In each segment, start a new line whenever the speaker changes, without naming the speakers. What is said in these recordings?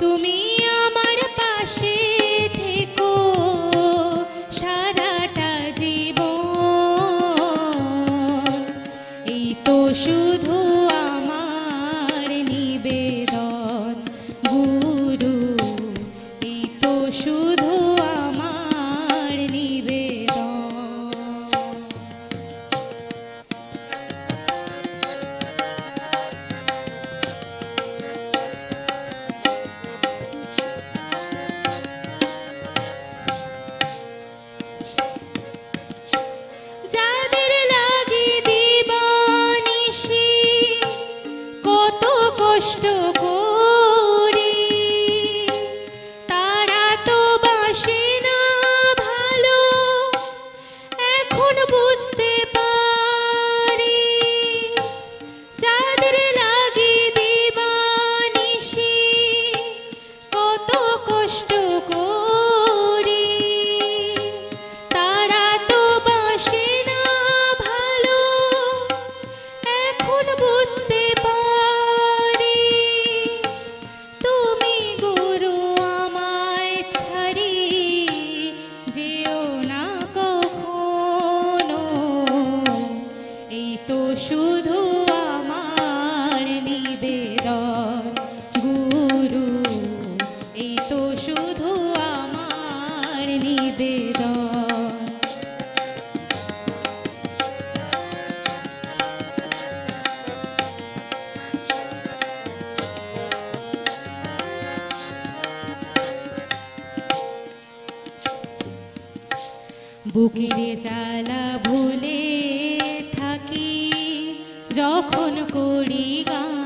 তুমি তো শুধু আমার নিবেদন। বুকিরে জ্বালা ভুলে থাকি যখন করি গান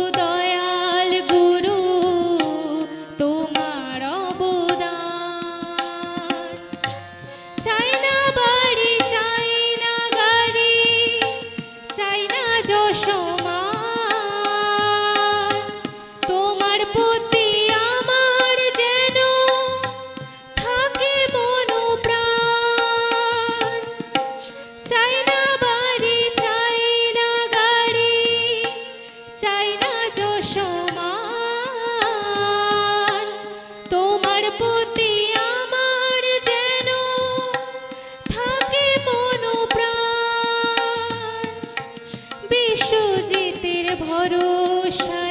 মরুষা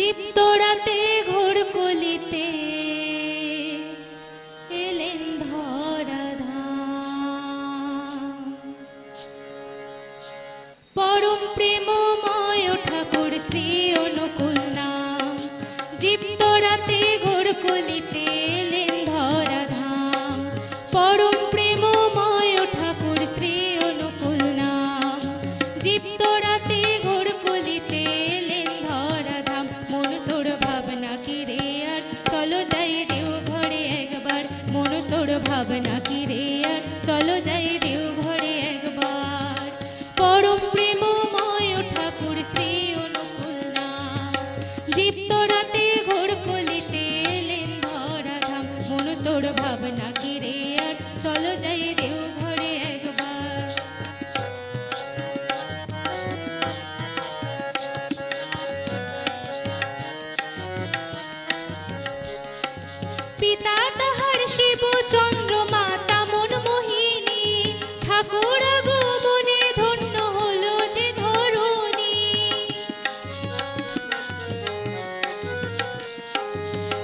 জীব তোড়াতে ঘোর কলিতে এলেন ধরাধাম। পরম প্রেমময় ঠাকুর শ্রী অনুকূল নাম। জীব তোড়াতে ঘোর কলিতে ভাবনা কি রে আর? চলো যাই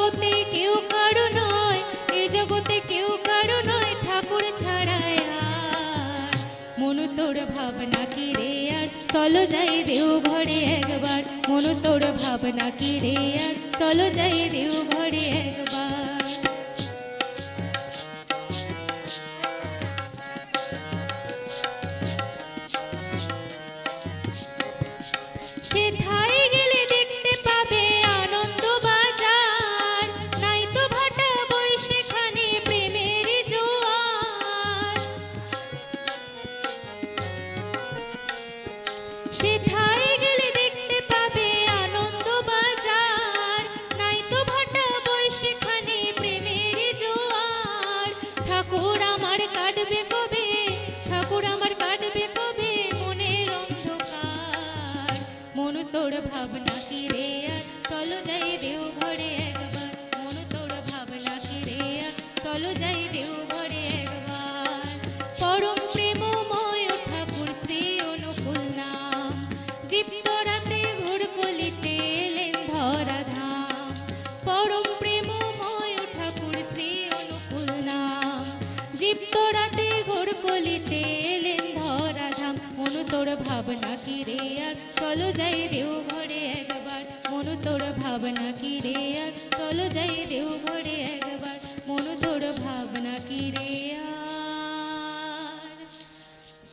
জগতে কেউ কারও নয়, এ জগতে কেউ কারও নয়, ঠাকুর ছাড়ায় মনু তোর ভাবনা কি রে আর? চলো যাই দেও ঘরে একবার। মনু তোর ভাবনা কি রে আর? চলো যাই দেও ঘরে একবার। কবে? ঠাকুর আমার কাটবে কবে? মনের মন ভাবনা যাই দেও ঘরে একবার ভাবনা চলো যাই দেও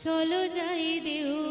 চলো যাই ঘরে